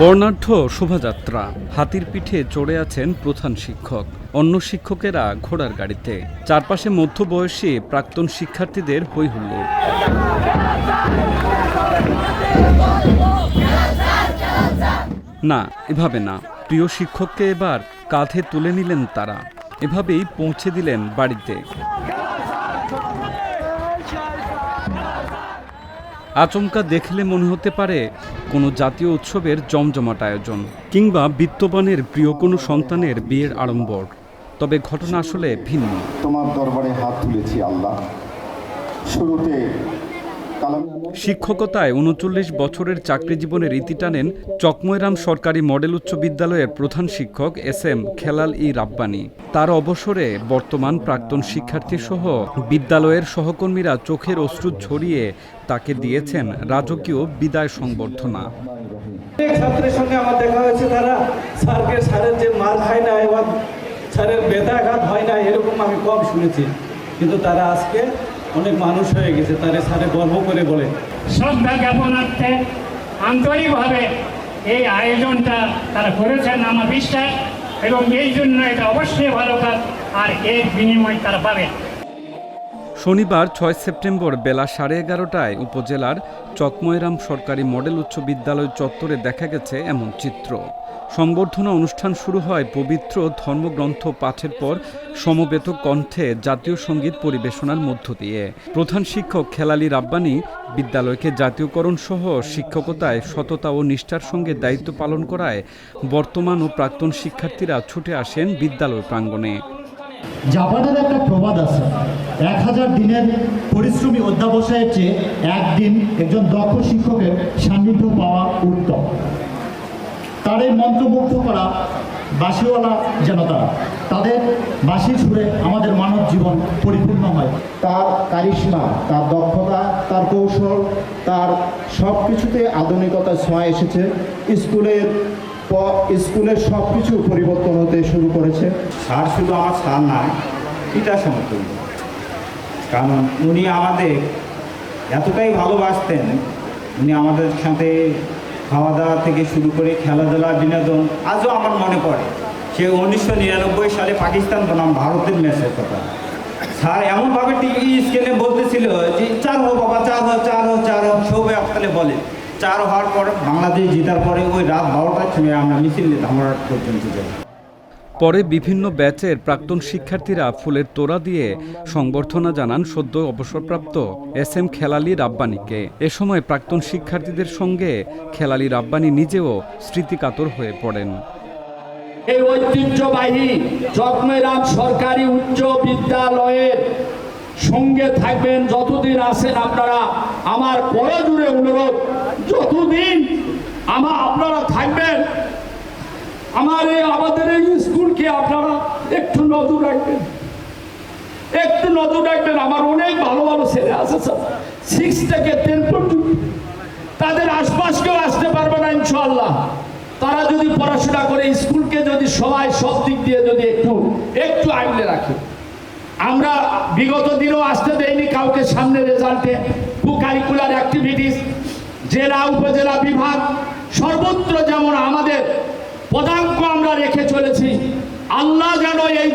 বর্ণাঢ্য শোভাযাত্রা। হাতির পিঠে চড়ে আছেন প্রধান শিক্ষক। অন্য শিক্ষকেরা ঘোড়ার গাড়িতে। চারপাশে মধ্যবয়সী প্রাক্তন শিক্ষার্থীদের হৈহুল্লোড়। না, এভাবে না। প্রিয় শিক্ষককে এবার কাঁধে তুলে নিলেন তারা। এভাবেই পৌঁছে দিলেন বাড়িতে। আচমকা দেখলে মনে হতে পারে কোনো জাতীয় উৎসবের জমজমাট আয়োজন কিংবা বিত্তবানের প্রিয় কোনো সন্তানের বিয়ের আড়ম্বর। তবে ঘটনা আসলে ভিন্ন। তোমার দরবারে হাত তুলেছি আল্লাহ। শুরুতে শিক্ষকতায় উনচল্লিশ বছরের চাকরি জীবনের ইতি টানেন চকময়রাম সরকারি মডেল উচ্চ বিদ্যালয়ের প্রধান শিক্ষক এস এম খেলাল ই রাব্বানি। তার অবসরে বর্তমান প্রাক্তন শিক্ষার্থী সহ বিদ্যালয়ের সহকর্মীরা চোখের অশ্রু ঝরিয়ে তাকে দিয়েছেন রাজকীয় বিদায় সংবর্ধনা। ছাত্রের সঙ্গে আমার দেখা হয়েছে, তারা স্যারকে স্যারের যে মার খায় না এবং স্যারের হয় না, এরকম আমি কম শুনেছি। কিন্তু তারা আজকে অনেক মানুষ হয়ে গেছে, তারা সারে গর্ব করে বলে। শ্রদ্ধা জ্ঞাপনার্থে আন্তরিকভাবে এই আয়োজনটা তারা করেছেন আমার বিশ্বাস, এবং এই জন্য এটা অবশ্যই ভালো কাজ, আর এর বিনিময় তারা পাবে শনিবার ছয় সেপ্টেম্বর বেলা সাড়ে এগারোটায় উপজেলার চকময়রাম সরকারি মডেল উচ্চ বিদ্যালয় চত্বরে দেখা গেছে এমন চিত্র। সংবর্ধনা অনুষ্ঠান শুরু হয় পবিত্র ধর্মগ্রন্থ পাঠের পর সমবেত কণ্ঠে জাতীয় সংগীত পরিবেশনার মধ্য দিয়ে। প্রধান শিক্ষক খেলালি রাব্বানি বিদ্যালয়কে জাতীয়করণ সহ শিক্ষকতায় সততা ও নিষ্ঠার সঙ্গে দায়িত্ব পালন করায় বর্তমান ও প্রাক্তন শিক্ষার্থীরা ছুটে আসেন বিদ্যালয় প্রাঙ্গণে। জাপানের একটা প্রবাদ আছে। এক হাজার দিনের পরিশ্রমী অধ্যাবসায়ের চেয়ে একদিন একজন দক্ষ শিক্ষকের সান্নিধ্য পাওয়া উত্তম। তার এই মন্ত্রমুগ্ধ করা বাসিওয়ালা যেন তারা, তাদের বাঁশির সুরে আমাদের মানব জীবন পরিপূর্ণ হয়। তার কারিশমা, তার দক্ষতা, তার কৌশল, তার সব কিছুতে আধুনিকতা ছোঁয়া এসেছে। স্কুলের স্কুলের সব কিছু পরিবর্তন হতে শুরু করেছে। স্যার শুধু আমার স্যার না পিতা সমতুল্য কারণ উনি আমাদের এতটাই ভালোবাসতেন। উনি আমাদের সাথে খাওয়া দাওয়া থেকে শুরু করে খেলাধুলা, বিনোদন, আজও আমার মনে পড়ে। সে উনিশশো নিরানব্বই সালে পাকিস্তান বনাম ভারতের ম্যাচের কথা। স্যার এমনভাবে টিভি স্ক্রিনে বলতেছিল যে, চার হো বাবা, চার হো চার হো চার হো সবে আপনালে বলে। চার হওয়ার পর বাংলাদেশ জেতার পরে ওই রাত বারোটার সময় আমরা মিছিল ধামরাট পর্যন্ত যাই। পরে বিভিন্ন ব্যাচের প্রাক্তন শিক্ষার্থীরা ফুলের তোড়া দিয়ে সংবর্ধনা জানান সদ্য অবসরপ্রাপ্ত এস এম খেলালি রাব্বানিকে। এ সময় প্রাক্তন শিক্ষার্থীদের সঙ্গে খেলালি রাব্বানি নিজেও স্মৃতিকাতর হয়ে পড়েন। এই ঐতিহ্যবাহী চকমেরাম সরকারি উচ্চ বিদ্যালয়ের সঙ্গে থাকবেন, যতদিন আছেন আপনারা। আমার পরে জুড়ে অনুরোধ, যতদিন আমা, আপনারা থাকবেন, আমার এই আমাদের এই স্কুলকে আপনারা একটু নজর রাখবেন। একটু নজর রাখবেন, আমার অনেক ভালো ভালো ছেলে আছে, স্যার। সিক্স থেকে টেন পর্যন্ত। তাদের আশপাশ কেউ আসতে পারবে না ইনশাল্লাহ তারা যদি পড়াশোনা করে, স্কুলকে যদি সবাই সব দিক দিয়ে যদি একটু একটু আগলে রাখে। আমরা বিগত দিনও আসতে দেয়নি কাউকে সামনে রেজাল্টে। কারিকুলার অ্যাক্টিভিটিস জেলা, উপজেলা, বিভাগ, সর্বত্র যেমন আমাদের পদাঙ্ক আমরা রেখে চলেছি, আল্লাহ যেন এই